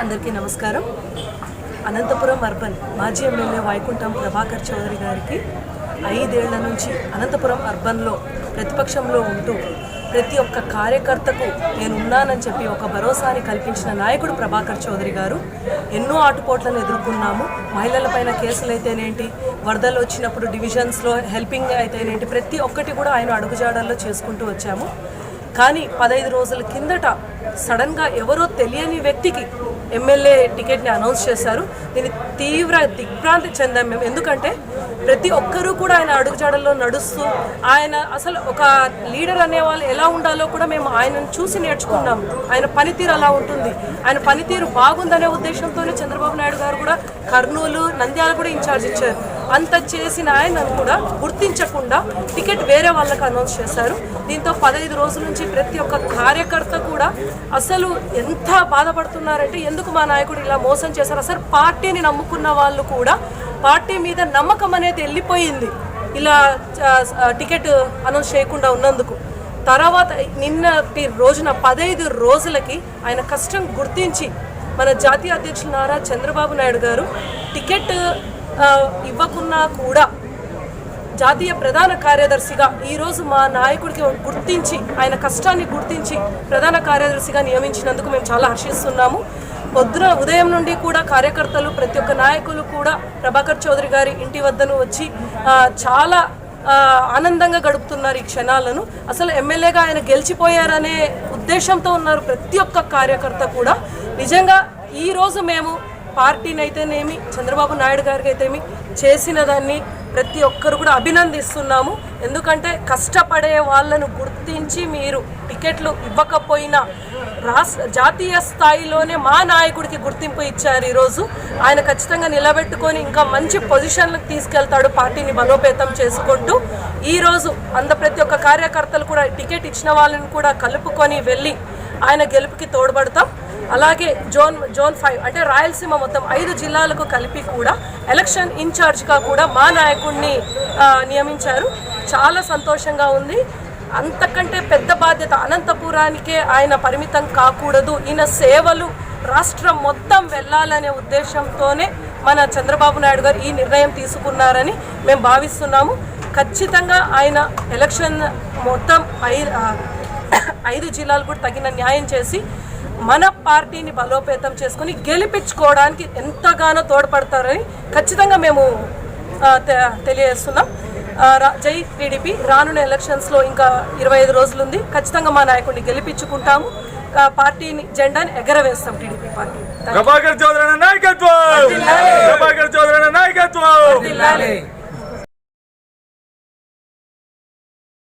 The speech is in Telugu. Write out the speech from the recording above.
అందరికీ నమస్కారం. అనంతపురం అర్బన్ మాజీ ఎమ్మెల్యే వైకుంఠం ప్రభాకర్ చౌదరి గారికి ఐదేళ్ళ నుంచి అనంతపురం అర్బన్లో ప్రతిపక్షంలో ఉంటూ ప్రతి ఒక్క కార్యకర్తకు నేనున్నానని చెప్పి ఒక భరోసాని కల్పించిన నాయకుడు ప్రభాకర్ చౌదరి గారు ఎన్నో ఆటుపోట్లను ఎదుర్కొన్నాము. మహిళలపైన కేసులు అయితేనేంటి వరదలు వచ్చినప్పుడు డివిజన్స్లో హెల్పింగ్ అయితేనేంటి ప్రతి ఒక్కటి కూడా ఆయన అడుగుజాడల్లో చేసుకుంటూ వచ్చాము. కానీ పదహైదు రోజుల కిందట సడన్గా ఎవరో తెలియని వ్యక్తికి ఎమ్మెల్యే టికెట్ని అనౌన్స్ చేశారు. దీన్ని తీవ్ర దిగ్భ్రాంతి చెందాం మేము. ఎందుకంటే ప్రతి ఒక్కరూ కూడా ఆయన అడుగుజాడల్లో నడుస్తూ ఆయన అసలు ఒక లీడర్ అనే వాళ్ళు ఎలా ఉండాలో కూడా మేము ఆయనను చూసి నేర్చుకున్నాం. ఆయన పనితీరు అలా ఉంటుంది. ఆయన పనితీరు బాగుందనే ఉద్దేశంతోనే చంద్రబాబు నాయుడు గారు కూడా కర్నూలు నంద్యాల కూడా ఇన్ఛార్జ్ ఇచ్చారు. అంత చేసిన ఆయనను కూడా గుర్తించకుండా టికెట్ వేరే వాళ్ళకి అనౌన్స్ చేశారు. దీంతో పదహైదు రోజుల నుంచి ప్రతి ఒక్క కార్యకర్త కూడా అసలు ఎంత బాధపడుతున్నారంటే ఎందుకు మా నాయకుడు ఇలా మోసం చేశారు? అసలు పార్టీని నమ్ముకున్న వాళ్ళు కూడా పార్టీ మీద నమ్మకం అనేది వెళ్ళిపోయింది ఇలా టికెట్ అనౌన్స్ చేయకుండా ఉన్నందుకు. తర్వాత నిన్నటి రోజున పదహైదు రోజులకి ఆయన కష్టం గుర్తించి మన జాతీయ అధ్యక్షులు నారా చంద్రబాబు నాయుడు గారు టికెట్ ఇవ్వకున్నా కూడా జాతీయ ప్రధాన కార్యదర్శిగా ఈరోజు మా నాయకుడికి గుర్తించి ఆయన కష్టాన్ని గుర్తించి ప్రధాన కార్యదర్శిగా నియమించినందుకు మేము చాలా హర్షిస్తున్నాము. పొద్దున ఉదయం నుండి కూడా కార్యకర్తలు ప్రతి ఒక్క నాయకులు కూడా ప్రభాకర్ చౌదరి గారి ఇంటి వద్దను వచ్చి చాలా ఆనందంగా గడుపుతున్నారు ఈ క్షణాలను. అసలు ఎమ్మెల్యేగా ఆయన గెలిచిపోయారనే ఉద్దేశంతో ఉన్నారు ప్రతి ఒక్క కార్యకర్త కూడా. నిజంగా ఈరోజు మేము పార్టీని అయితేనేమి చంద్రబాబు నాయుడు గారికి అయితేమి చేసిన దాన్ని ప్రతి ఒక్కరు కూడా అభినందిస్తున్నాము. ఎందుకంటే కష్టపడే వాళ్ళను గుర్తించి మీరు టికెట్లు ఇవ్వకపోయినా రాష్ట్ర జాతీయ స్థాయిలోనే మా నాయకుడికి గుర్తింపు ఇచ్చారు ఈరోజు. ఆయన ఖచ్చితంగా నిలబెట్టుకొని ఇంకా మంచి పొజిషన్లకు తీసుకెళ్తాడు పార్టీని బలోపేతం చేసుకుంటూ. ఈరోజు అంద ప్రతి ఒక్క కార్యకర్తలు కూడా టికెట్ ఇచ్చిన వాళ్ళని కూడా కలుపుకొని వెళ్ళి ఆయన గెలుపుకి తోడ్పడతాం. అలాగే జోన్ జోన్ ఫైవ్ అంటే రాయలసీమ మొత్తం ఐదు జిల్లాలకు కలిపి కూడా ఎలక్షన్ ఇన్ఛార్జ్గా కూడా మా నాయకుడిని నియమించారు. చాలా సంతోషంగా ఉంది. అంతకంటే పెద్ద బాధ్యత అనంతపురానికే ఆయన పరిమితం కాకూడదు. ఈయన సేవలు రాష్ట్రం మొత్తం వెళ్ళాలనే ఉద్దేశంతోనే మన చంద్రబాబు నాయుడు గారు ఈ నిర్ణయం తీసుకున్నారని మేము భావిస్తున్నాము. ఖచ్చితంగా ఆయన ఎలక్షన్ మొత్తం ఐదు ఐదు జిల్లాలు కూడా తగిన న్యాయం చేసి మన పార్టీని బలోపేతం చేసుకొని గెలిపించుకోవడానికి ఎంతగానో తోడ్పడతారని ఖచ్చితంగా మేము తెలియజేస్తున్నాం. జై టీడీపీ. రానున్న ఎలక్షన్స్లో ఇంకా ఇరవై ఐదు రోజులుంది. ఖచ్చితంగా మా నాయకుడిని గెలిపించుకుంటాము. పార్టీని జెండాని ఎగరవేస్తాం టీడీపీ పార్టీ.